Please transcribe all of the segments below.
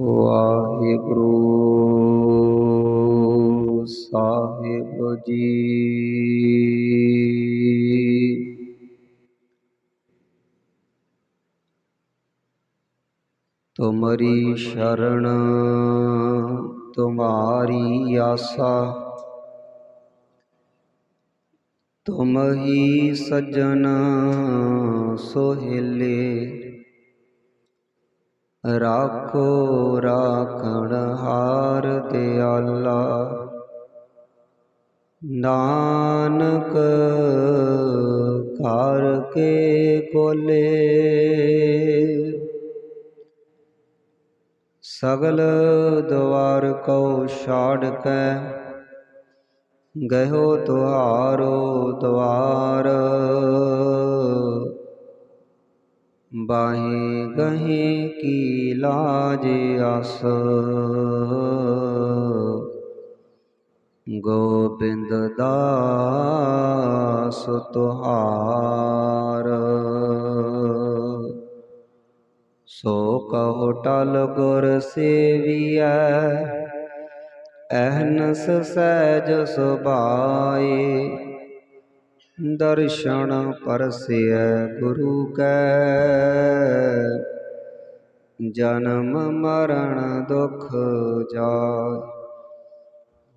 ਵਾਹਿਗੁਰੂ ਸਾਹਿਬ ਜੀ। ਤੁਮਰੀ ਸ਼ਰਨ ਤੁਮਾਰੀ ਆਸਾ ਤੁਮ ਹੀ ਸਜਣ ਸੋਹਿਲੇ। ਰਾਖੋ ਰਾਖਣ ਹਾਰ ਦਿਆਲਾ। ਨਾਨਕ ਘਰ ਕੇ ਕੋਲੇ। ਸਗਲ ਦਵਾਰ ਕੋ ਛਾੜ ਕੇ। ਗਇਓ ਤੁਹਾਰੋ ਦਵਾਰ। ਬਾਹੇ ਗਹੇ ਕੀ ਲਾਜ ਆਸ। ਗੋਬਿੰਦ ਦਾਸ ਤੁਹਾਰ। ਸੋ ਕਹੋ ਟਲ ਗੁਰ ਸੇਵੀਐ, ਅਹਨਸ ਸਹਿਜ ਸੁਭਾਏ। ਦਰਸ਼ਨ ਪਰਸਿਐ ਗੁਰੂ ਕੈ। ਜਨਮ ਮਰਨ ਦੁਖ ਜਾਇ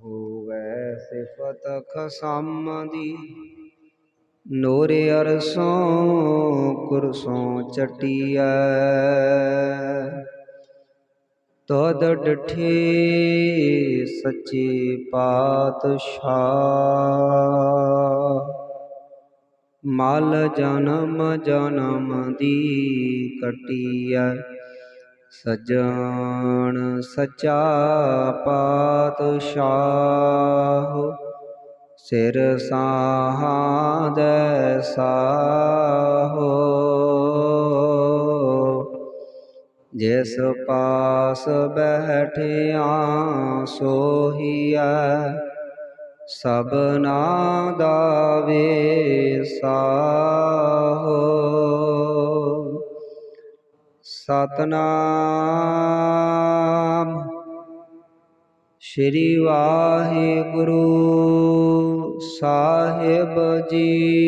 ਹੋਵੈ ਸਿਫਤ ਖਸਮ ਦੀ ਨੂਰ ਅਰਸੋਂ ਕੁਰਸੋਂ ਚਟੀਐ। ਤਦ ਡਠੇ ਸੱਚੇ ਪਾਤਸ਼ਾਹ। ਮਲ ਜਨਮ ਜਨਮ ਦੀ ਕਟੀਐ। ਸਜਣ ਸਚਾ ਪਾਤਸ਼ਾਹ, ਸਿਰ ਸਾਹਾਦੈ ਸਾਹੋ। ਜਿਸ ਪਾਸ ਬੈਠਿਆ ਸੋਹੀਐ ਸਭਨਾ ਦਾ ਵੇਸਾਹੋ ਸਤਨਾਮ ਸ਼੍ਰੀ ਵਾਹਿਗੁਰੂ ਸਾਹਿਬ ਜੀ।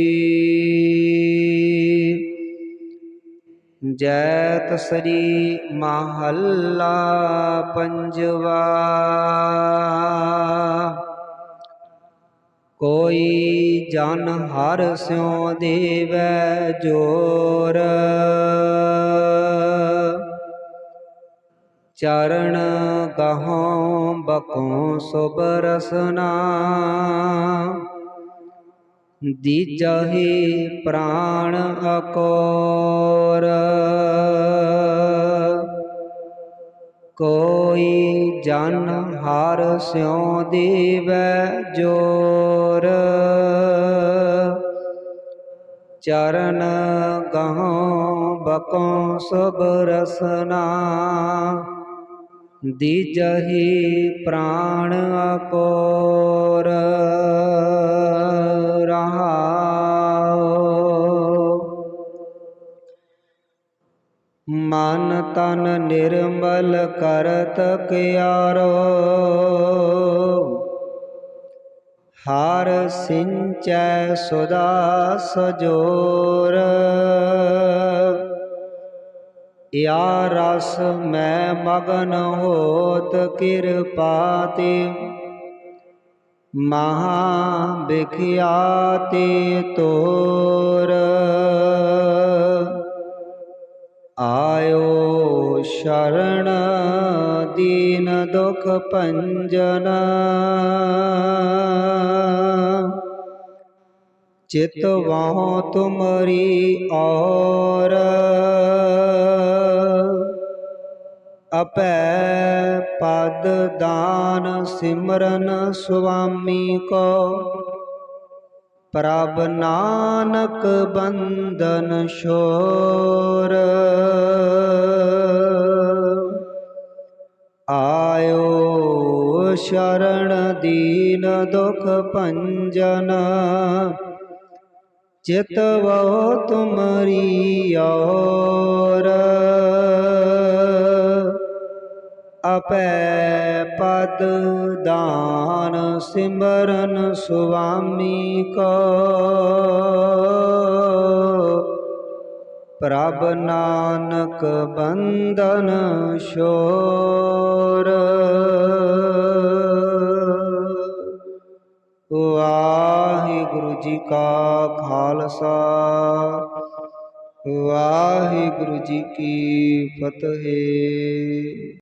ਜੈ ਤਸਰੀ ਮਹੱਲਾ ਪੰਜਵਾ। ਕੋਈ ਜਨ ਹਰ ਸਿਉ ਦੇਵੈ ਜੋਰ। ਚਰਨ ਗਹੋਂ ਬਕੋਂ ਸੁਬ ਰਸਨਾ। ਦੀਜਹਿ ਪ੍ਰਾਣ ਅਕੋਰ। ਕੋਈ ਜਨ ਹਰ ਸਿਉ ਦੇਵੈ ਜੋਰ। ਚਰਨ ਗਹੋਂ ਬਕੋਂ ਸੁਬ ਰਸਨਾ ਦੀਜਹਿ ਪ੍ਰਾਣ ਅਕੋਰ। ਮਨ ਤਨ ਨਿਰਮਲ ਕਰਤ ਕਿਆਰੋ। ਹਾਰ ਸਿੰਚੈ ਸੁਦਾ ਸਜੋਰ। ਯਾ ਰਸ ਮੈਂ ਮਗਨ ਹੋਤ ਕਿਰਪਾ ਤੇ। ਮਹਾ ਬਿਖਿਆਤੇ ਤੋਰ। ਆਇਓ ਸ਼ਰਣ ਦੀਨ ਦੁਖ ਭੰਜਨ ਚਿਤ ਵਾਹੁ ਤੁਮਰੀ ਔਰ ਅਪੈ ਪਦ ਦਾਨ ਸਿਮਰਨ ਸੁਆਮੀ ਕੋ ਪ੍ਰਭ ਨਾਨਕ ਬੰਦਨ ਸ਼ੋਰ ਸ਼ਰਣ ਦੀਨ ਦੁਖ ਭੰਜਨ ਚਿਤ ਵੋ ਤੁਮਰੀ ਔਰ ਅਪੈ ਪਦ ਦਾਨ ਸਿਮਰਨ ਸੁਆਮੀ ਕੋ ਪ੍ਰਭ ਨਾਨਕ ਬੰਧਨ ਛੋਰ। ਵਾਹਿਗੁਰੂ ਜੀ ਕਾ ਖਾਲਸਾ ਵਾਹਿਗੁਰੂ ਜੀ ਕੀ ਫਤਿਹ।